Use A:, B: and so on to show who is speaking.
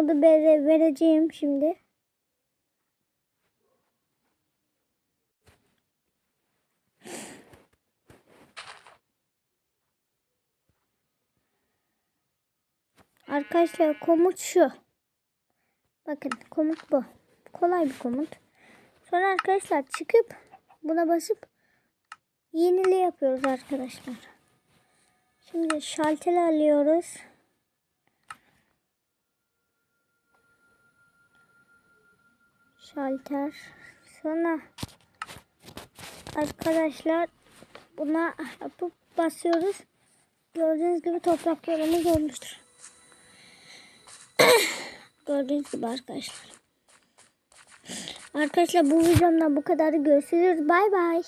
A: Bunu vere, vereceğim şimdi. Arkadaşlar komut şu. Bakın komut bu. Kolay bir komut. Sonra arkadaşlar çıkıp buna basıp yenili yapıyoruz arkadaşlar. Şimdi şalteli alıyoruz. Şalter. Sonra arkadaşlar buna yapıp basıyoruz. Gördüğünüz gibi toprak yorumumuz olmuştur. Gördüğünüz gibi arkadaşlar. Arkadaşlar bu videomda bu kadar. Görüşürüz. Bay bay.